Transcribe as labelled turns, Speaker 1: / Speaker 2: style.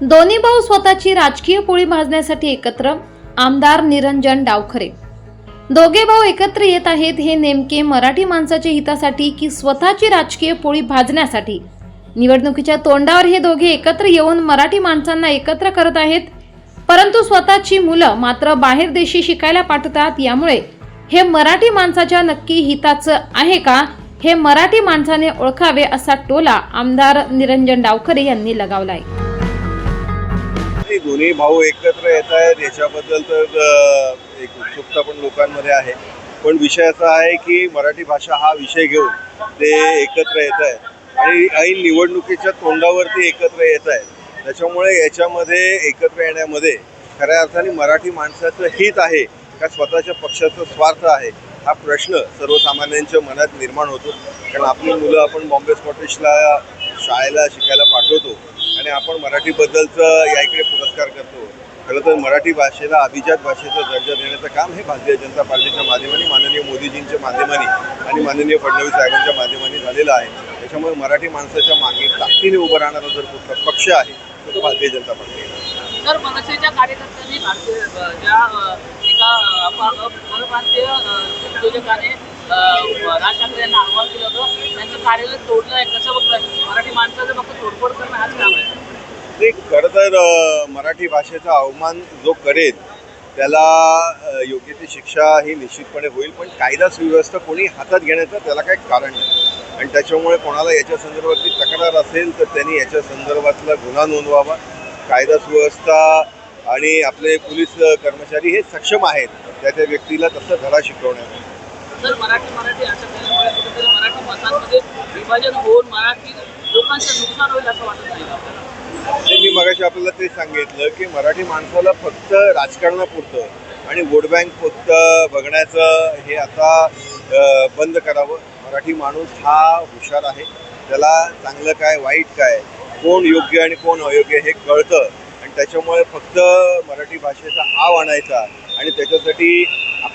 Speaker 1: दोन्ही भाऊ स्वतःची राजकीय पोळी भाजण्यासाठी एकत्र आमदार निरंजन डावखरे. दोघे भाऊ एकत्र येत आहेत हे नेमके मराठी माणसाच्या हितासाठी की स्वतःची राजकीय पोळी भाजण्यासाठी? निवडणुकीच्या तोंडावर हे दोघे एकत्र येऊन मराठी माणसांना एकत्र करत आहेत. परंतु स्वतःची मुलं मात्र बाहेर देशी शिकायला पाठवतात. यामुळे हे मराठी माणसाच्या नक्की हिताचं आहे का? हे मराठी माणसाने ओळखावे असा टोला आमदार निरंजन डावखरे यांनी लगावलाय.
Speaker 2: नाही, दोन्ही भाऊ एकत्र येत आहेत याच्याबद्दल तर एक उत्सुकता पण लोकांमध्ये आहे. पण विषय असा आहे की मराठी भाषा हा विषय घेऊन ते एकत्र येत आहेत. आणि ऐन निवडणुकीच्या तोंडावरती एकत्र येत आहेत. त्याच्यामुळे याच्यामध्ये एकत्र येण्यामध्ये खऱ्या अर्थाने मराठी माणसाचं हित आहे का स्वतःच्या पक्षाचा स्वार्थ आहे हा प्रश्न सर्वसामान्यांच्या मनात निर्माण होतो. कारण आपली मुलं आपण बॉम्बे स्कॉटिशला शाळेला शिकायला पाठवतो. आणि आपण मराठीबद्दलचं या इकडे पुरस्कार करतो. खरं तर मराठी भाषेला अभिजात भाषेचा दर्जा देण्याचं काम हे भारतीय जनता पार्टीच्या माध्यमाने माननीय मोदीजींच्या माध्यमाने आणि माननीय फडणवीस साहेबांच्या माध्यमाने झालेलं आहे. त्याच्यामुळे मराठी माणसाच्या मागे ताकदीने उभं राहणारा जर कुठला पक्ष आहे तर तो भारतीय जनता पार्टी आहे.
Speaker 3: तर मनसेच्या कार्यकर्त्यांनी भारतीय ज्या एका परप्रांतीय उद्योजकाने राज ठाकरे यांना आव्हान केलं होतं. त्यांचं कार्यालय तोडलं आहे. कसं बघतात मराठी माणसाचं फक्त तोडफोड करणं हाच काम आहे.
Speaker 2: ते खरं तर मराठी भाषेचा अवमान जो करेल त्याला योग्य ती शिक्षा ही निश्चितपणे होईल पण कायदा सुव्यवस्था कोणी हातात घेण्याचं त्याला काही कारण नाही. आणि त्याच्यामुळे कोणाला याच्या संदर्भातली तक्रार असेल तर त्यांनी याच्या संदर्भातला गुन्हा नोंदवावा. कायदा सुव्यवस्था आणि आपले पोलीस कर्मचारी हे सक्षम आहेत. त्या त्या व्यक्तीला तसं धडा शिकवण्यासाठी
Speaker 3: जर मराठी मराठी असं केल्यामुळे कुठेतरी मराठी मतांमध्ये विभाजन होऊन मराठी लोकांचं नुकसान होईल असं वाटत नाही आपल्याला?
Speaker 2: मी मगाशी आपल्याला ते सांगितलं की मराठी माणसाला फक्त राजकारणापुरतं आणि वोट बँक फक्त बघण्याचं हे आता बंद करावं. मराठी माणूस हा हुशार आहे. त्याला चांगलं काय वाईट काय कोण योग्य आणि कोण अयोग्य हे कळतं. आणि त्याच्यामुळे फक्त मराठी भाषेचा आव आणायचा आणि त्याच्यासाठी